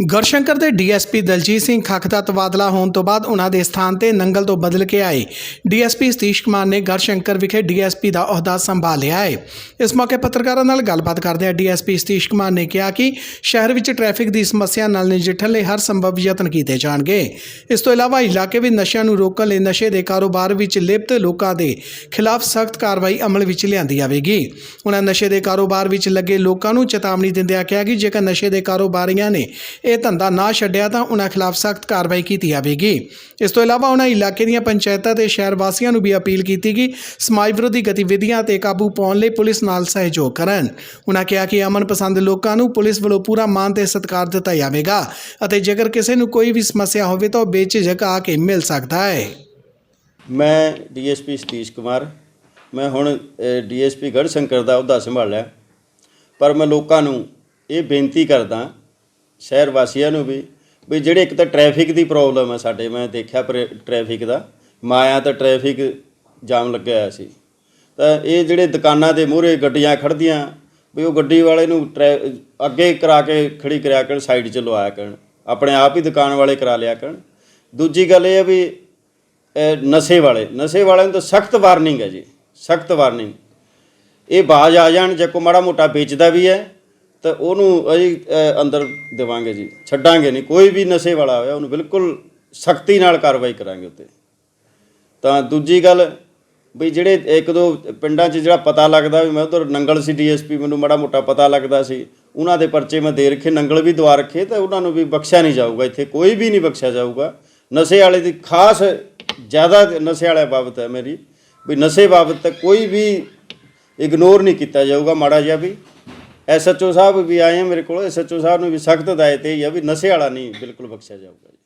ਗੁਰਸ਼ੰਕਰ ਦੇ ਡੀਐਸਪੀ ਦਲਜੀਤ ਸਿੰਘ ਖੱਖ ਦਾ ਤਬਾਦਲਾ ਹੋਣ ਤੋਂ ਬਾਅਦ ਉਹਨਾਂ ਦੇ ਸਥਾਨ ਤੇ ਨੰਗਲ ਤੋਂ ਬਦਲ ਕੇ ਆਏ। ਡੀਐਸਪੀ ਸਤੀਸ਼ ਕੁਮਾਰ ਨੇ ਗੁਰਸ਼ੰਕਰ ਵਿਖੇ ਡੀਐਸਪੀ ਦਾ ਅਹੁਦਾ ਸੰਭਾਲਿਆ ਹੈ। ਇਸ ਮੌਕੇ ਪੱਤਰਕਾਰਾਂ ਨਾਲ ਗੱਲਬਾਤ ਕਰਦਿਆਂ ਡੀਐਸਪੀ ਸਤੀਸ਼ ਕੁਮਾਰ ਨੇ ਕਿਹਾ ਕਿ ਸ਼ਹਿਰ ਵਿੱਚ ਟ੍ਰੈਫਿਕ ਦੀ ਸਮੱਸਿਆ ਨਾਲ ਨਜਿੱਠਣ ਲਈ ਹਰ ਸੰਭਵ ਯਤਨ ਕੀਤੇ ਜਾਣਗੇ। ਇਸ ਤੋਂ ਇਲਾਵਾ ਇਲਾਕੇ ਵਿੱਚ ਨਸ਼ਿਆਂ ਨੂੰ ਰੋਕਣ ਲਈ ਨਸ਼ੇ ਦੇ ਕਾਰੋਬਾਰ ਵਿੱਚ ਲਿਪਤ ਲੋਕਾਂ ਦੇ ਖਿਲਾਫ ਸਖਤ ਕਾਰਵਾਈ ਅਮਲ ਵਿੱਚ ਲਿਆਂਦੀ ਜਾਵੇਗੀ। ਉਹਨਾਂ ਨਸ਼ੇ ਦੇ ਕਾਰੋਬਾਰ ਵਿੱਚ ਲੱਗੇ ਲੋਕਾਂ ਨੂੰ ਚੇਤਾਵਨੀ ਦਿੰਦਿਆਂ ਕਿਹਾ ਕਿ ਜੇਕਰ ਨਸ਼ੇ ਦੇ ਕਾਰੋਬਾਰੀਆਂ ਨੇ ਇਹ ਧੰਦਾ ਨਾ ਛੱਡਿਆ ਤਾਂ ਉਹਨਾਂ ਖਿਲਾਫ ਸਖਤ ਕਾਰਵਾਈ ਕੀਤੀ ਜਾਵੇਗੀ। ਇਸ ਤੋਂ ਇਲਾਵਾ ਉਹਨਾਂ ਇਲਾਕੇ ਦੀਆਂ ਪੰਚਾਇਤਾਂ ਤੇ ਸ਼ਹਿਰ ਵਾਸੀਆਂ ਨੂੰ ਵੀ ਅਪੀਲ ਕੀਤੀ ਕਿ ਸਮਾਜ ਵਿਰੋਧੀ ਗਤੀਵਿਧੀਆਂ ਤੇ ਕਾਬੂ ਪਾਉਣ ਲਈ ਪੁਲਿਸ ਨਾਲ ਸਹਿਯੋਗ ਕਰਨ। ਉਹਨਾਂ ਕਿਹਾ ਕਿ ਅਮਨ ਪਸੰਦ ਲੋਕਾਂ ਨੂੰ ਪੁਲਿਸ ਵੱਲੋਂ ਪੂਰਾ ਮਾਣ ਤੇ ਸਤਿਕਾਰ ਦਿੱਤਾ ਜਾਵੇਗਾ ਅਤੇ ਜੇਕਰ ਕਿਸੇ ਨੂੰ ਕੋਈ ਵੀ ਸਮੱਸਿਆ ਹੋਵੇ ਤਾਂ ਉਹ ਬੇਝਿਜਕ ਆ ਕੇ ਮਿਲ ਸਕਦਾ ਹੈ। ਮੈਂ ਡੀਐਸਪੀ ਸਤੀਸ਼ ਕੁਮਾਰ। ਮੈਂ ਹੁਣ ਡੀਐਸਪੀ ਗੜ੍ਹਸ਼ੰਕਰ ਦਾ ਅਹੁਦਾ ਸੰਭਾਲਿਆ। ਪਰ ਮੈਂ ਲੋਕਾਂ ਨੂੰ ਇਹ ਬੇਨਤੀ ਕਰਦਾ ਸ਼ਹਿਰ ਵਾਸੀਆਂ ਨੂੰ ਵੀ ਵੀ ਜਿਹੜੇ ਇੱਕ ਤਾਂ ਟ੍ਰੈਫਿਕ ਦੀ ਪ੍ਰੋਬਲਮ ਹੈ ਸਾਡੇ, ਮੈਂ ਦੇਖਿਆ ਪਰ ਟ੍ਰੈਫਿਕ ਦਾ, ਮਾਇਆ ਤਾਂ ਟ੍ਰੈਫਿਕ ਜਾਮ ਲੱਗਿਆ ਹੋਇਆ ਸੀ। ਤਾਂ ਇਹ ਜਿਹੜੇ ਦੁਕਾਨਾਂ ਦੇ ਮੂਹਰੇ ਗੱਡੀਆਂ ਖੜਦੀਆਂ ਵੀ ਉਹ ਗੱਡੀ ਵਾਲੇ ਨੂੰ ਟਰੈ- ਅੱਗੇ ਕਰਾ ਕੇ ਖੜੀ ਕਰਿਆ ਕਰਨ ਸਾਈਡ 'ਚ ਲਵਾਇਆ ਕਰਨ, ਆਪਣੇ ਆਪ ਹੀ ਦੁਕਾਨ ਵਾਲੇ ਕਰਾ ਲਿਆ ਕਰਨ। ਦੂਜੀ ਗੱਲ ਇਹ ਹੈ ਵੀ ਨਸ਼ੇ ਵਾਲੇ, ਨਸ਼ੇ ਵਾਲਿਆਂ ਨੂੰ ਤਾਂ ਸਖਤ ਵਾਰਨਿੰਗ ਹੈ ਜੀ, ਸਖਤ ਵਾਰਨਿੰਗ ਇਹ ਬਾਜ ਆ ਜਾਣ, ਜੇ ਕੋ ਮਾੜਾ ਮੋਟਾ ਵੇਚਦਾ ਵੀ ਹੈ ਤਾਂ ਉਹਨੂੰ ਅਸੀਂ ਅੰਦਰ ਦੇਵਾਂਗੇ ਜੀ। ਛੱਡਾਂਗੇ ਨਹੀਂ। ਕੋਈ ਵੀ ਨਸ਼ੇ ਵਾਲਾ ਹੋਇਆ, ਉਹਨੂੰ ਬਿਲਕੁਲ ਸਖਤੀ ਨਾਲ ਕਾਰਵਾਈ ਕਰਾਂਗੇ ਉੱਤੇ। ਤਾਂ ਦੂਜੀ ਗੱਲ, ਵੀ ਜਿਹੜੇ ਇੱਕ ਦੋ ਪਿੰਡਾਂ 'ਚ ਜਿਹੜਾ ਪਤਾ ਲੱਗਦਾ ਵੀ ਮੈਂ ਉਧਰ ਨੰਗਲ ਸੀ ਡੀਐਸਪੀ ਮੈਨੂੰ ਮਾੜਾ ਮੋਟਾ ਪਤਾ ਲੱਗਦਾ ਸੀ, ਉਹਨਾਂ ਦੇ ਪਰਚੇ ਮੈਂ ਦੇ ਰੱਖੇ, ਨੰਗਲ ਵੀ ਦਵਾ ਰੱਖੇ, ਤਾਂ ਉਹਨਾਂ ਨੂੰ ਵੀ ਬਖਸ਼ਿਆ ਨਹੀਂ ਜਾਊਗਾ ਇੱਥੇ। ਕੋਈ ਵੀ ਨਹੀਂ ਬਖਸ਼ਿਆ ਜਾਊਗਾ। ਨਸ਼ੇ ਵਾਲੇ ਦੀ ਖਾਸ ਜ਼ਿਆਦਾ ਨਸ਼ੇ ਵਾਲੇ ਬਾਬਤ ਹੈ ਮੇਰੀ। ਵੀ ਨਸ਼ੇ ਬਾਬਤ ਤਾਂ ਕੋਈ ਵੀ ਇਗਨੋਰ ਨਹੀਂ ਕੀਤਾ ਜਾਊਗਾ, ਮਾੜਾ ਜਿਹਾ ਵੀ। ਐਸਐਚਓ ਸਾਹਿਬ ਵੀ ਆਏ ਮੇਰੇ ਕੋਲ, ਐਸਐਚਓ ਸਾਹਿਬ ਨੂੰ ਵੀ ਸਖਤ ਹਦਾਇਤ ਇਹ ਆ ਵੀ ਨਸ਼ੇ ਵਾਲਾ ਨਹੀਂ ਬਿਲਕੁਲ ਬਖਸ਼ਿਆ ਜਾਊਗਾ ਜੀ।